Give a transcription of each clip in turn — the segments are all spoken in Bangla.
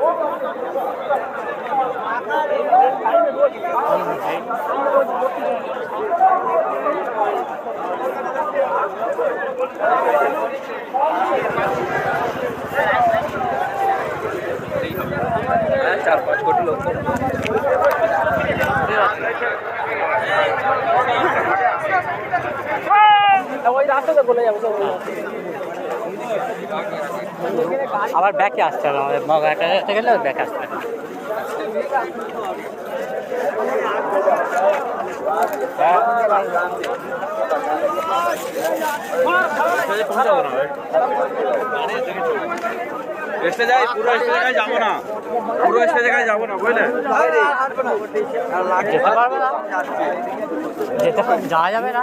লোক আবার ব্যাকে আসতে হবে আমাদের। মগাটা গেলে ব্যাকে আসতে হবে। এসে যাই পুরো এসে জায়গায় যাব না। পুরো এসে জায়গায় যাব না বুঝলে? যেতে পারবে না। যেতে যাওয়া যাবে না।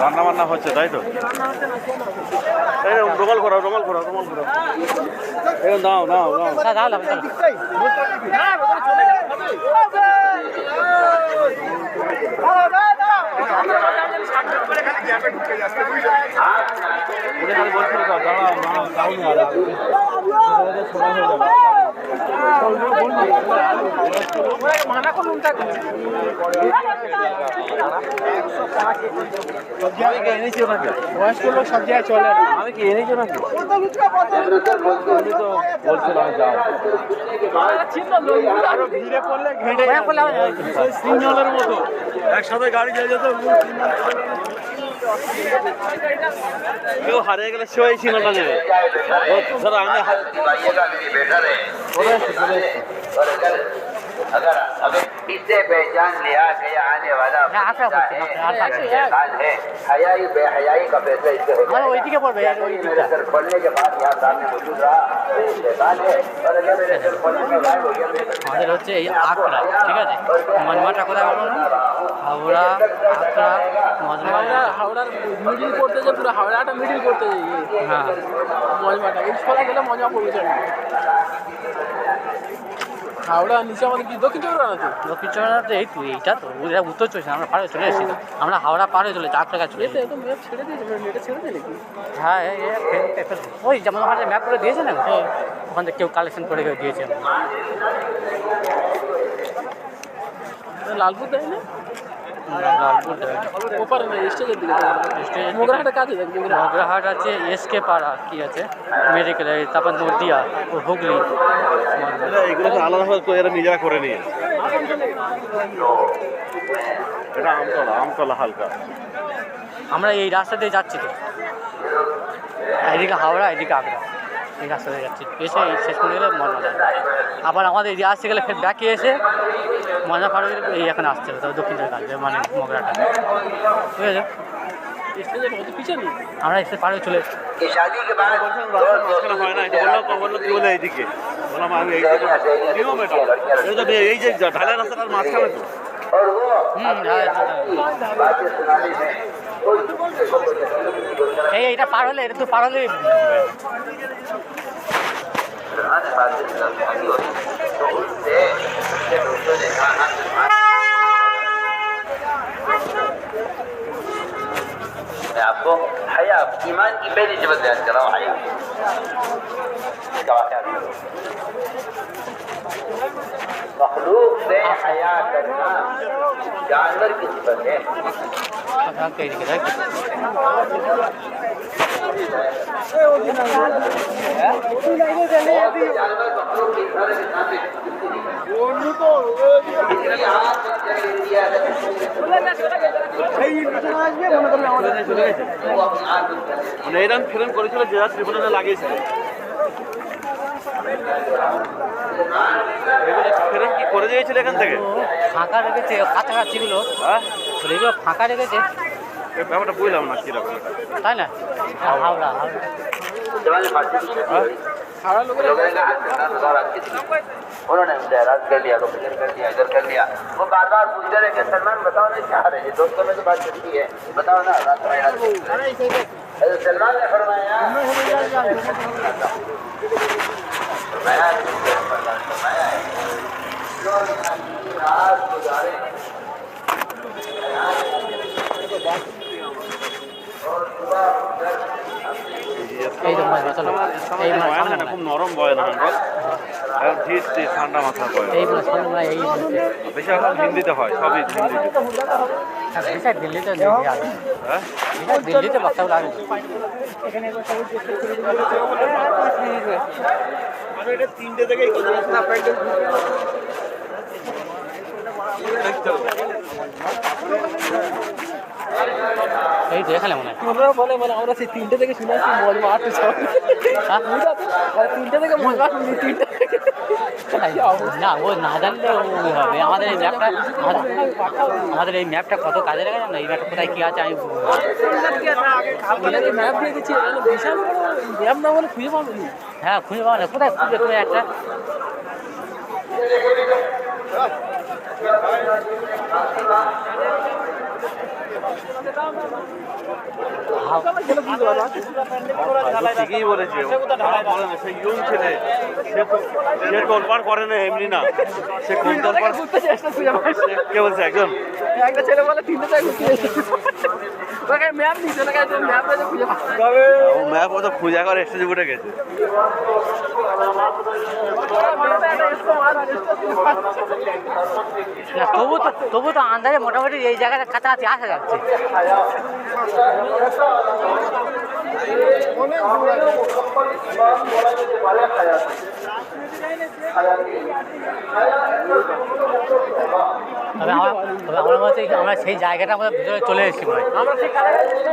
রান্না বান্না হচ্ছে তাই তো? এই রুমাল করাও রুমাল করাও রুমাল এই দাও দাও দাও দাও, দাও, দাও, দাও। দাঁড়াও দাঁড়াও দাঁড়াও। বয়স্ক লোক সব জায়গায় চলে কি আরও ভিড়ে মতো একসাথে গাড়ি যায় যেত কেউ হারিয়ে গেলে সে ওই সিগন্যালটা নেবে ও, ধরো আমি इससे पहचान लिया गया आने वाला হ্যাঁ, আশা फरिश्ता করছি, है, আশা করছি। शैतान है हयाई बेहयाई का फैसला इससे हो আমার ওইদিকে পড়বে আর ওই मेरे দিকটা सर पढ़ने के बाद यहाँ सामने मौजूद रहा ये शैतान है और अगर मेरे सर पढ़ने के बाद हो गया मैं আমাদের হচ্ছে এই আকরা ঠিক আছে মজমাটা কোথায় বলো না হাওড়া আকরা মজমা হাওড়া হাওড়ার মিডিল করতে যে পুরো হাওড়াটা মিডিল করতে যে ইয়ে, হ্যাঁ মজমাটা এই সরে গেলে মজা পড়বে চলে হাওড়া নিচে আমাদের কি দক্ষিণ চব্বিশ পরগনা তো দক্ষিণ চব্বিশ তো এই তুই এইটা তো ওরা উত্তর চলছে আমরা পাড়ে চলে এসেছি আমরা হাওড়া পাড়ে চলে চার টাকা চলে ম্যাপ ছেড়ে দিয়েছে নেটে ছেড়ে হ্যাঁ। ওই যেমন ওখানে ম্যাপ করে দিয়েছে না ওখান থেকে কেউ কালেকশন করে কেউ দিয়েছে। লালপুর দেয় না? লালপুর আছে এস মগরাহাট এসকে পাড়া কি আছে মেডিকেল তারপর নদিয়া ও হুগলি এগুলো নিজেরা করে নিয়ে আমতলা আমতলা হালকা আমরা এই রাস্তা দিয়ে যাচ্ছি তো। এদিকে হাওড়া, এদিকে আগ্রা। এই রাস্তা দিয়ে যাচ্ছি। এসে শেষ করে গেলে মজা যায় আবার আমাদের এদিকে আসতে গেলে ফের ব্যাকে এসে মজা ফাড়া এই এখানে আসতে হবে তবে দক্ষিণ দিকে মানে মগরাটা। ঠিক আছে? আমরা এসে পাড়ে চলে এই যে ঢালা রাস্তাটার মাঝখানে তো। और वो হুম হ্যাঁ, হ্যাঁ, बातें सुनाने में कोई दूसरे को कोई तकलीफ नहीं करता হ্যাঁ। এই এটা পার হলে এটা তো পার হলে आने बातें सुनानी होती तो उससे उससे दोस्तों ने कहा मैं आपको हया ईमान की पहली जबत बयान कर रहा हूँ हया مخلوق سے حیا کرنا جانور کی صفت ہے جانور مخلوق کی طرح کے ساتھ এরম ফিরম করেছিল যে যা ত্রিপুরা লাগিয়েছিল এগুলো ফিল্ম কি করে দিয়েছিল এখান থেকে ফাঁকা রেখেছে কাছাকাছিগুলো হ্যাঁ এগুলো ফাঁকা রেখেছে এই ব্যাপারটা বুঝলাম না কিরকম তাই না হাওড়া হাওড়া जवान पार्टी হ্যাঁ लोग रहेगा आज करना तो बार आज किसी उन्होंने मुझे हैरान कर लिया तो इधर कर दिया इधर कर लिया वो बार बार पूछते रहे कि सलमान बताओ ना क्या रहे हैं दोस्तों में तो बात चलती है बताओ ना रात में रात में। हज़रत सलमान ने फरमाया খুব নরম এখন এখন ধীর স্থির ঠান্ডা মাছ হয় বেশিরভাগ হিন্দিতে হয় সবই হিন্দিতে। হ্যাঁ বিশাল এটা তিনটে থেকে বিশাল দিল্লিতে বক্তাগুলো আছে এই তো এখানে মনে হয়। বলে বলে আমরা সেই তিনটে থেকে শুনে আসছি মজমা আটটু সব। হ্যাঁ? তিনটে থেকে মজমা তিনটে না ও না জানলে হবে। আমাদের এই ম্যাপটা আমাদের এই ম্যাপটা কত কাজে লাগে না এই ম্যাপটা কোথায় কী আছে আমি ম্যাপ দিয়ে দিচ্ছি বিশাল ম্যাপ না বলে খুঁজে পাবো হ্যাঁ খুঁজে পাবো না। কোথায় খুঁজে খুঁজে একটা? ঠিকই করে খুঁজে করে উঠে গেছে তবু তো তবু তো আন্দাজে মোটামুটি এই জায়গাটা কাছাকাছি আসা যাচ্ছে তবে আমার তবে আমার মতে আমরা সেই জায়গাটা আমাদের ভিতরে চলে এসেছি মনে হয়।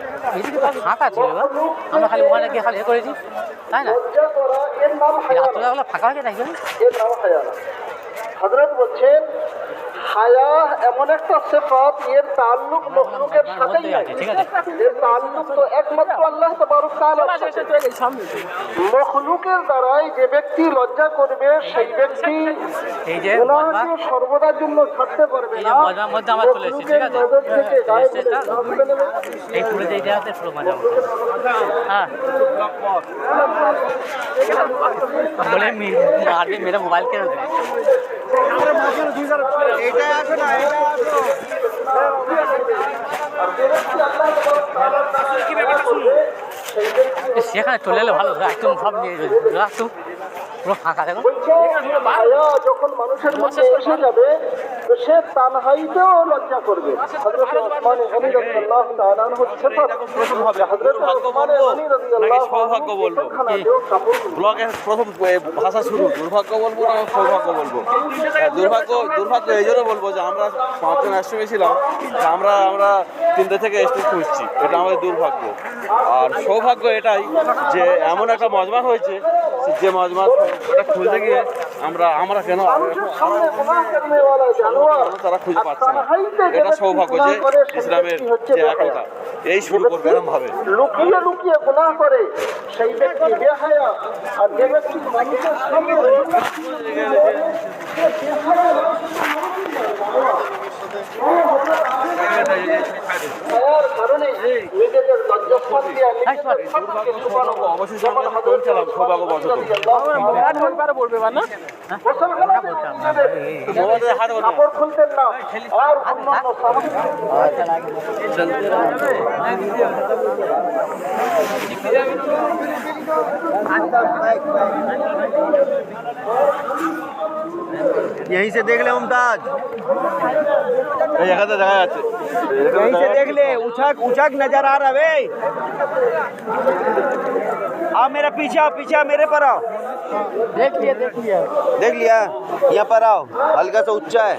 এদিকে তো ফাঁকা ছিল। আমরা খালি ওখানে গিয়ে খালি করেছি, তাই না রাত্রেবেলা ফাঁকা হয়ে হায়ানা হজরত বলছেন, হায়া এমন একটা সেফাত, এর তাল্লুক মখলুকের সাথেই মধ্যেই ঠিক আছে? এর তাল্লুক তো একমাত্র আল্লাহ তবারক মখলুকের দ্বারাই যে ব্যক্তি লজ্জা করবে সেই ব্যক্তি এই যে মজমা সর্বদার জন্য ছাড়তে পারবে না। মধ্যে আমরা চলে এসেছি, ঠিক আছে? এই পুরো যে এটা আছে পুরো মজা হ্যাঁ। বলে মোবাইল কেন সেখানে চলে এলে ভালো একদম সব নিয়ে রাখতো পুরো ফাঁকা দেখো। যখন মানুষের মধ্যে এসে যাবে তো সে তানহাইতেও লজ্জা করবে। হযরত ওসমান গনি রাদিয়াল্লাহু তাআলা আনহু সিফাত প্রথম হবে? হযরত দুর্ভাগ্য ওসমান বলব গনি রাদিয়াল্লাহু সৌভাগ্য বলব? খানাতেও প্রথম ভাষা শুরু। দুর্ভাগ্য বলব না সৌভাগ্য বলব? হ্যাঁ, দুর্ভাগ্য দুর্ভাগ্য এই জন্য বলব যে আমরা পাঁচজন একসঙ্গে ছিলাম তা আমরা আমরা তিনটে থেকে এসে খুঁজছি। এটা আমাদের দুর্ভাগ্য। আর সৌভাগ্য এটাই যে এমন একটা মজমা হয়েছে যে মজমা ওটা খুলতে গিয়ে আমরা আমরা কেন তারা খুঁজে পাচ্ছে না। এটা সৌভাগ্য যে ইসলামের যে একতা এই শুরু করবে ভাবে। লুকিয়ে লুকিয়ে গুনাহ করে সেই ব্যক্তি বেহায়া আর যে ব্যক্তি মানুষের সামনে यही से देख ले मुमताज एक जगह अच्छे यहीं से देख ले उछक उछक नज़र आ रहा है आओ मेरे पीछे आओ पीछे आओ मेरे पर आओ। देख लिया देख लिया। देख लिया यहाँ पर आओ हल्का सा ऊँचा है।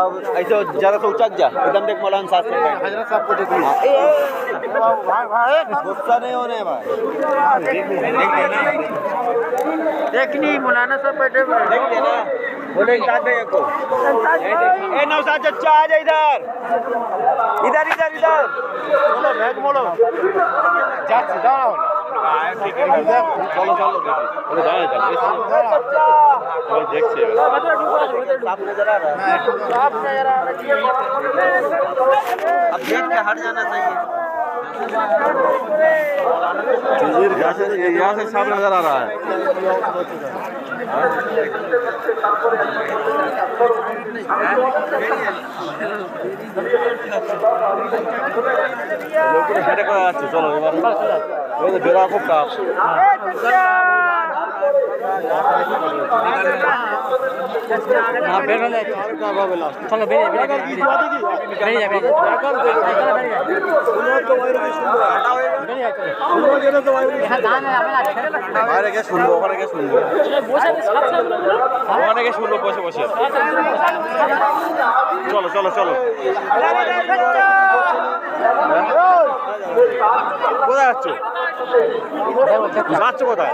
अब ऐसे जरा सा उचक जा एकदम देख मौलान साहब हज़रत साहब को देख हाँ। गुस्सा नहीं होने भाई। देख लेना मौलाना साहब बैठे हुए देख लेना। बोलो को। ए आ जा इधर। इधर इधर इधर। बोलो बैग जा सीधा आओ ठीक है। चलो चलो चलो चलो हट जाना चाहिए। यहाँ से यहाँ से साफ नजर आ रहा है লোকটা হেঁটে করে যাচ্ছে চলো এবার এবার তো বেরোয়া খুব টাফ না বেরোলে চলো বেরিয়ে বেরিয়ে বেরিয়ে বেরিয়ে যাবে বাইরে গিয়ে শুনব ওখানে গিয়ে শুনব ওখানে গিয়ে শুনব বসে বসে চলো চলো চলো কোথায় যাচ্ছ? যাচ্ছ কোথায়?